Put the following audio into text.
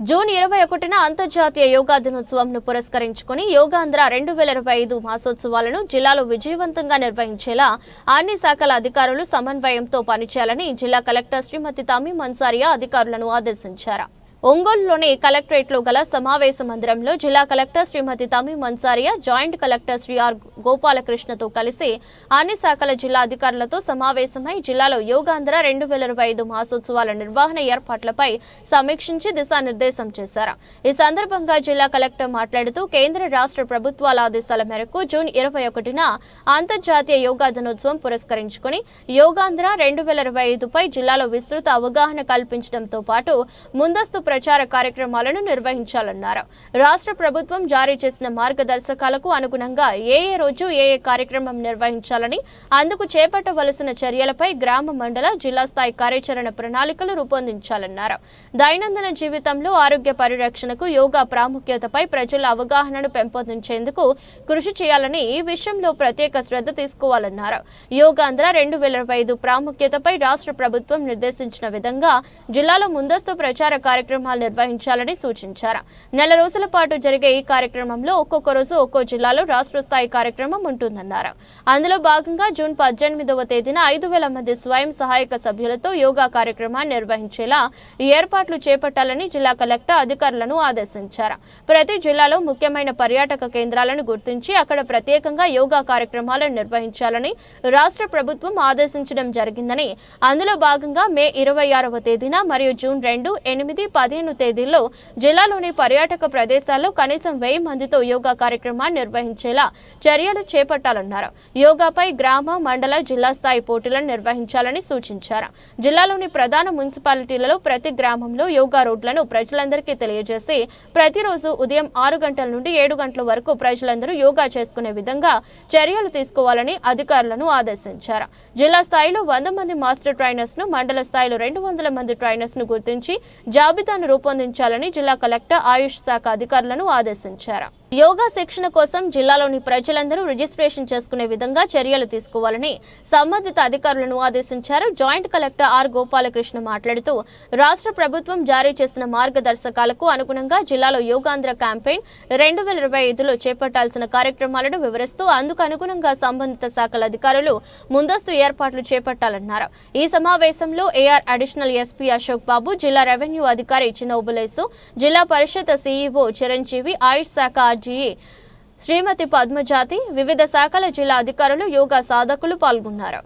June ఇరవై ఒకటిన అంతర్జాతీయ యోగా దినోత్సవంను పురస్కరించుకుని యోగాంధ్ర రెండు వేల ఇరవై ఐదు మాసోత్సవాలను జిల్లాలో విజయవంతంగా నిర్వహించేలా అన్ని శాఖల అధికారులు సమన్వయంతో పనిచేయాలని జిల్లా కలెక్టర్ శ్రీమతి తమ్మి మన్సారియా అధికారులను ఆదేశించారు. ఒంగోలులోని కలెక్టరేట్లో గల సమావేశ మందిరంలో జిల్లా కలెక్టర్ శ్రీమతి తమి మన్సారియా జాయింట్ కలెక్టర్ శ్రీ ఆర్ గోపాలకృష్ణతో కలిసి అన్ని శాఖల జిల్లా అధికారులతో సమావేశమై జిల్లాలో యోగాంధ్ర రెండు వేల ఇరవై ఐదు మాసోత్సవాల నిర్వహణ ఏర్పాట్లపై సమీక్షించి దిశానిర్దేశం చేశారు. ఈ సందర్భంగా జిల్లా కలెక్టర్ మాట్లాడుతూ కేంద్ర రాష్ట్ర ప్రభుత్వాల ఆదేశాల మేరకు జూన్ ఇరవై ఒకటిన అంతర్జాతీయ యోగా దినోత్సవం పురస్కరించుకుని యోగాంధ్ర రెండు వేల ఇరవై ఐదుపై జిల్లాలో విస్తృత అవగాహన కల్పించడంతో పాటు ముందస్తు ప్రచార కార్యక్రమాలను నిర్వహించాలన్నారు. రాష్ట్ర ప్రభుత్వం జారీ చేసిన మార్గదర్శకాలకు అనుగుణంగా ఏ ఏ రోజు ఏ ఏ కార్యక్రమం నిర్వహించాలని అందుకు చేపట్టవలసిన చర్యలపై గ్రామ మండల జిల్లా స్థాయి కార్యాచరణ ప్రణాళికలు రూపొందించాలన్నారు. దైనందిన జీవితంలో ఆరోగ్య పరిరక్షణకు యోగా ప్రాముఖ్యతపై ప్రజల అవగాహనను పెంపొందించేందుకు కృషి చేయాలని ఈ విషయంలో ప్రత్యేక శ్రద్ధ తీసుకోవాలన్నారు. యోగాంధ్ర రెండు వేల ఇరవై ఐదు ప్రాముఖ్యతపై రాష్ట్ర ప్రభుత్వం నిర్దేశించిన విధంగా జిల్లాలో ముందస్తు ప్రచార కార్యక్రమాలు నిర్వహించాలని సూచించారు. నెల రోజుల పాటు జరిగే ఈ కార్యక్రమంలో ఒక్కొక్క రోజు ఒక్కో జిల్లాలో రాష్ట్ర స్థాయి కార్యక్రమం ఉంటుందన్నారు. అందులో భాగంగా జూన్ పద్దెనిమిదవ తేదీన ఐదు వేల మంది స్వయం సహాయక సభ్యులతో యోగా కార్యక్రమాన్ని నిర్వహించేలా ఏర్పాట్లు చేపట్టాలని జిల్లా కలెక్టర్ అధికారులను ఆదేశించారు. ప్రతి జిల్లాలో ముఖ్యమైన పర్యాటక కేంద్రాలను గుర్తించి అక్కడ ప్రత్యేకంగా యోగా కార్యక్రమాలను నిర్వహించాలని రాష్ట్ర ప్రభుత్వం ఆదేశించడం జరిగిందని అందులో భాగంగా మే ఇరవై ఆరవ తేదీన మరియు జూన్ రెండు ఎనిమిది పదిహేను తేదీల్లో జిల్లాలోని పర్యాటక ప్రదేశాల్లో కనీసం వెయ్యి మందితో యోగా కార్యక్రమాన్ని నిర్వహించేలా చర్యలు చేపట్టాలన్నారు. యోగాపై గ్రామ మండల జిల్లా స్థాయి పోటీలను నిర్వహించాలని సూచించారు. జిల్లాలోని ప్రధాన మున్సిపాలిటీలలో ప్రతి గ్రామంలో యోగా రోడ్లను ప్రజలందరికీ తెలియజేసి ప్రతిరోజు ఉదయం ఆరు గంటల నుండి ఏడు గంటల వరకు ప్రజలందరూ యోగా చేసుకునే విధంగా చర్యలు తీసుకోవాలని అధికారులను ఆదేశించారు. జిల్లా స్థాయిలో వంద మంది మాస్టర్ ట్రైనర్స్ను మండల స్థాయిలో రెండు వందల మంది ట్రైనర్స్ను గుర్తించి జాబితా జాబితాను రూపొందించాలని జిల్లా కలెక్టర్ ఆయుష్ శాఖ అధికారులను ఆదేశించారు. యోగా శిక్షణ కోసం జిల్లాలోని ప్రజలందరూ రిజిస్ట్రేషన్ చేసుకునే విధంగా చర్యలు తీసుకోవాలని సంబంధిత అధికారులను ఆదేశించారు. జాయింట్ కలెక్టర్ ఆర్ గోపాలకృష్ణ మాట్లాడుతూ రాష్ట్ర ప్రభుత్వం జారీ చేసిన మార్గదర్శకాలకు అనుగుణంగా జిల్లాలో యోగాంధ్ర క్యాంపెయిన్ రెండు వేల ఇరవై ఐదులో చేపట్టాల్సిన కార్యక్రమాలను వివరిస్తూ అందుకు అనుగుణంగా సంబంధిత శాఖల అధికారులు ముందస్తు ఏర్పాట్లు చేపట్టాలన్నారు. ఈ సమావేశంలో AR additional SP Ashok Babu జిల్లా రెవెన్యూ అధికారి చిన్నౌబులేసు జిల్లా పరిషత్ సీఈఓ చిరంజీవి ఆయుష్ శాఖ ఆర్జీఈ శ్రీమతి పద్మజాతి వివిధ శాఖల జిల్లా అధికారులు యోగా సాధకులు పాల్గొన్నారు.